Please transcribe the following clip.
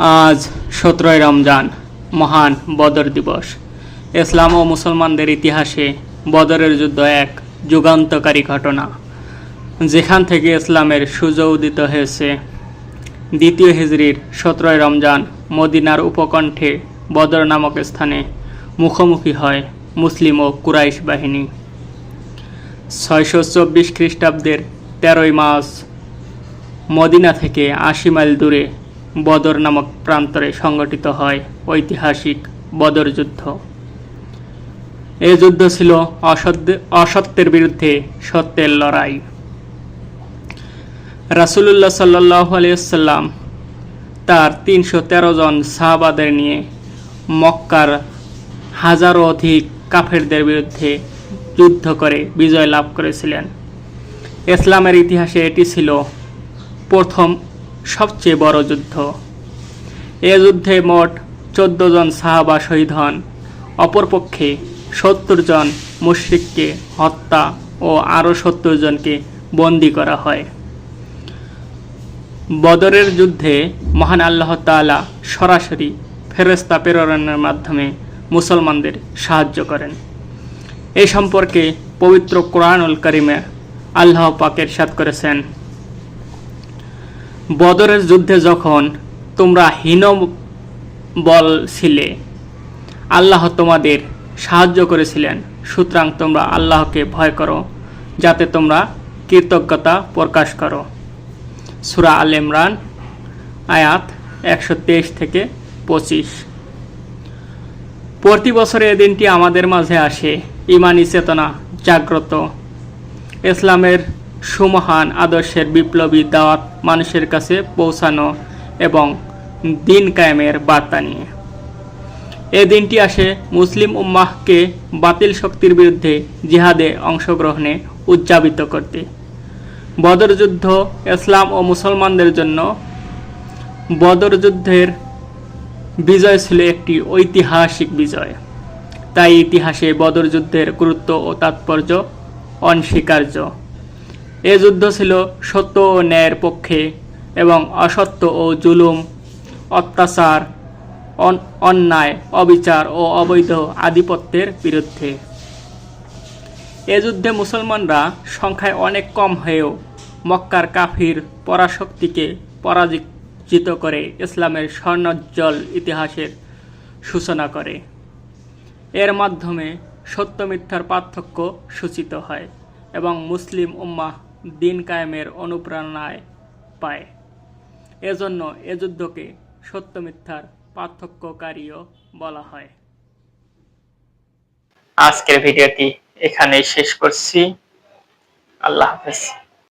আজ সতেরোই রমজান, মহান বদর দিবস। ইসলাম ও মুসলমানদের ইতিহাসে বদরের যুদ্ধ এক যুগান্তকারী ঘটনা। যেখান থেকে ইসলামের সূর্য উদিত হয়েছে। দ্বিতীয় হিজরির সতেরোই রমজান মদিনার উপকণ্ঠে বদর নামক স্থানে মুখোমুখি হয় মুসলিম ও কুরাইশ বাহিনী। ছয়শো চব্বিশ খ্রিস্টাব্দের তেরোই মাস মদিনা থেকে আশি মাইল দূরে বদর নামক প্রান্তরে সংগঠিত হয় ঐতিহাসিক বদর যুদ্ধ। এই যুদ্ধ ছিল অসত্য অসত্যের বিরুদ্ধে সত্যের লড়াই। রাসুলুল্লাহ সাল্লাহ আলিয়াল্লাম তার তিনশো তেরো জন সাহাবাদের নিয়ে মক্কার হাজারো অধিক কাফেরদের বিরুদ্ধে যুদ্ধ করে বিজয় লাভ করেছিলেন। ইসলামের ইতিহাসে এটি ছিল প্রথম সবচেয়ে বড় যুদ্ধ। এ যুদ্ধে মোট চোদ্দ জন সাহাবা শহীদ হন। অপরপক্ষে সত্তর জন মুশ্রিককে হত্যা ও আরও সত্তর জনকে বন্দি করা হয়। বদরের যুদ্ধে মহান আল্লাহ তাআলা সরাসরি ফেরেস্তা প্রেরণের মাধ্যমে মুসলমানদের সাহায্য করেন। এই সম্পর্কে পবিত্র কোরআনুল করিমে আল্লাহ পাকের সাত করেছেন বদরের যুদ্ধে যখন তোমরা হীন বল ছিলে, আল্লাহ তোমাদের সাহায্য করেছিলেন। সুতরাং তোমরা আল্লাহকে ভয় করো, যাতে তোমরা কৃতজ্ঞতা প্রকাশ করো। সুরা আল ইমরান, আয়াত একশো তেইশ থেকে পঁচিশ। প্রতি বছরে এ দিনটি আমাদের মাঝে আসে। ইমানি চেতনা জাগ্রত। ইসলামের সুমহান আদর্শের বিপ্লবী দাওয়াত মানুষের কাছে পৌঁছানো এবং দিন কায়েমের বার্তা নিয়ে। এ দিনটি আসে মুসলিম উম্মাহকে বাতিল শক্তির বিরুদ্ধে জিহাদে অংশগ্রহণে উদযাপিত করতে। বদর যুদ্ধ ইসলাম ও মুসলমানদের জন্য বদর যুদ্ধের বিজয় ছিল একটি ঐতিহাসিক বিজয়। তাই ইতিহাসে বদর যুদ্ধের গুরুত্ব ও তাৎপর্য অনস্বীকার্য। এ যুদ্ধ ছিল সত্য ও ন্যায়ের পক্ষে এবং অসত্য ও জুলুম, অত্যাচার, অন- অন্যায়, অবিচার ও অবৈধ আধিপত্যের বিরুদ্ধে। এ যুদ্ধে মুসলমানরা সংখ্যায় অনেক কম হয়েও মক্কার কাফির পরাশক্তিকে পরাজিত করে ইসলামের স্বর্ণোজ্জ্বল ইতিহাসের সূচনা করে। এর মাধ্যমে সত্য মিথ্যার পার্থক্য সূচিত হয় এবং মুসলিম উম্মাহ দিন কায়েমের অনুপ্রেরণায় পায়। এজন্য এ যুদ্ধকে সত্য মিথ্যার পার্থক্যকারীও বলা হয়। আজকের ভিডিওটি এখানেই শেষ করছি। আল্লাহ হাফেজ।